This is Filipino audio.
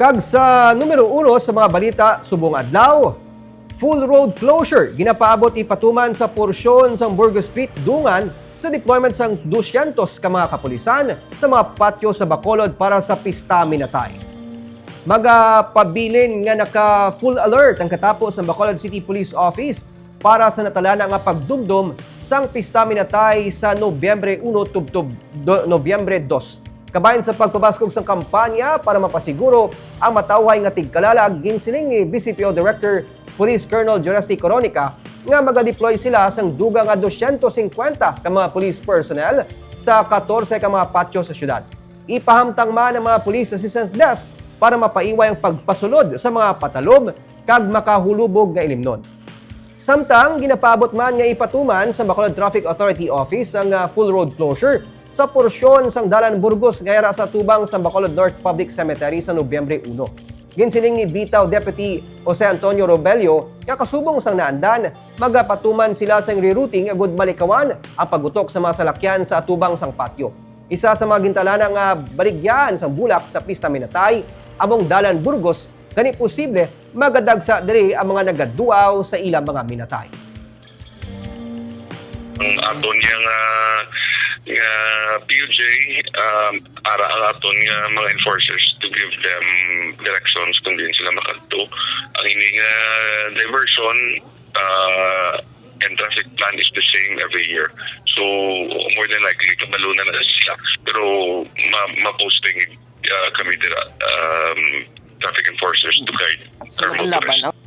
Kag sa numero uno sa mga balita, subong adlaw, full road closure ginapaabot ipatuman sa porsyon sa Burgos Street Dungan sa deployment sang 200 ka mga kapulisan sa mga patio sa Bacolod para sa pista Minatay. Magapabilin nga naka full alert ang katapos ng Bacolod City Police Office para sa natalana nga pagdumdum sang pista Minatay sa Nobyembre 1 tubtub do, Nobyembre 2. Kabayan sa pagpabaskog sang kampanya para mapasiguro ang matawhay nga tigkalalag ginsiling ni BCPO Director Police Colonel Joresti Coronica nga maga-deploy sila sang duga nga 250 ka mga police personnel sa 14 ka mga patio sa syudad. Ipahamtang man ang mga police assistance desk para mapaiway ang pagpasulod sa mga patalob kag makahulubog nga ilimnon. Samtang ginapabot man nga ipatuman sa Bacolod Traffic Authority Office ang ah, full road closure sa porsyon sang Dalan Burgos gayara sa tubang sa Bacolod North Public Cemetery sa Nobyembre 1. Ginsiling ni Bitaw Deputy Jose Antonio Robelio nga kasubong sang naandan, magapatuman sila sang rerouting agud malikawan ang pagutok sa mga salakyan sa atubang sang patio. Isa sa mga gintalana nga baligyan sang bulak sa pista Minatay, among Dalan Burgos, gani posible magadag sa diri ang mga nagaduaw sa ilang mga Minatay. ang aton nga nga PUJ um, ara ang aton nga mga enforcers to give them directions kung din sila makadto. Ang ini nga diversion uh, and traffic plan is the same every year. So more than likely kabalo na na sila. Pero ma ma-posting uh, kami dira um, traffic enforcers to guide So, our motorists.